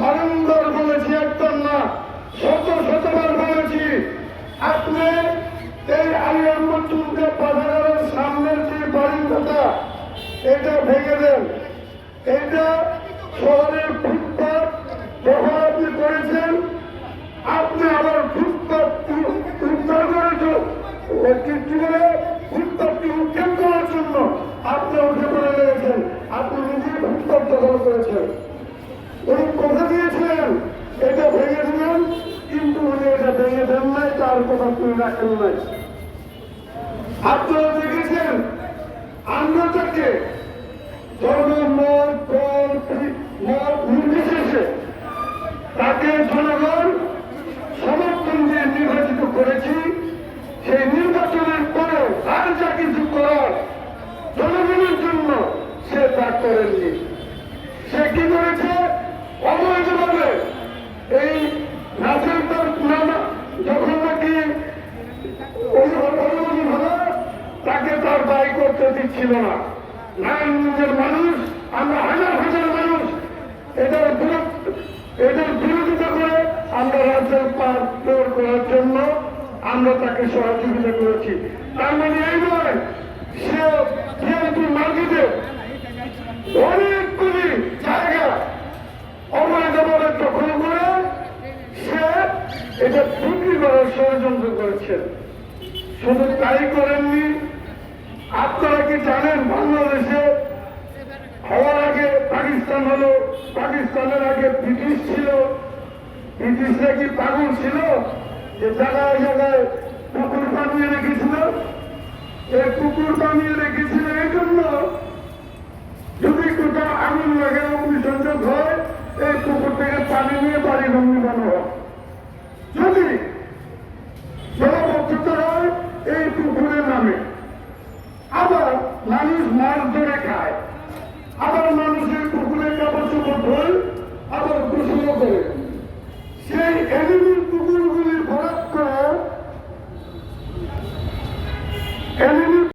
বারংবার বলেছি একবার না, শত শতবার বলেছি। আপনি এই চুলকে পাঠাগারের সামনের যে বারিন্দাটা এটা ভেঙে দেন। এটা শহরের ফুটপাত করেছেন। আপনি আবার ফুটপাত উদ্ধার করেছেন। বলে ফুটপাতকে করার জন্য আপনি উঠে পড়ে লেগেছেন আপনি নিজে ফুটপাত দখল করেছেন উনি কথা দিয়েছিলেন এটা ভেঙে দিলেন কিন্তু উনি এটা ভেঙে দেন নাই তার কথা তিনি রাখেন নাই। আপনারা দেখেছেন, আমরা তাকে নির্বিশেষে তাকে জনগণ সমর্থন দিয়ে নির্বাচিত করেছি। সেই নির্বাচনের পরেও আর যা কিছু করার জনগণের জন্য সে তা করেননি সে কি করেছে অবৈধভাবে এই নাচের তার নামা যখন নাকি ওই অনুমতি হলো তার দায়ী করতে দিচ্ছিল না। নারায়ণগঞ্জের মানুষ, আমরা হাজার হাজার মানুষ বিরোধ এটার বিরোধিতা করে আমরা রাজ্যের পার তৈরি করার জন্য আমরা তাকে সহযোগিতা করেছি। তার মানে এই নয়, সে বিএনপি মার্কেটে অনেকগুলি জায়গা অবৈধভাবে দখল করে সে এটা বিক্রি করার ষড়যন্ত্র করেছেন শুধু তাই করেননি আপনারা কি জানেন বাংলাদেশে হওয়ার আগে পাকিস্তান হলো, পাকিস্তানের আগে ব্রিটিশ ছিল? ব্রিটিশরা কি পাগল ছিল? যে জায়গায় জায়গায় পুকুর বানিয়ে রেখেছিল? এই পুকুর বানিয়ে রেখেছিল এই জন্য? যদি কোথাও আগুন লাগে, অগ্নিসংযোগ হয়, এই পুকুর থেকে পানি নিয়ে বাড়ি ভঙ্গিবানো প্রতিবাদ করে সেই এনিমির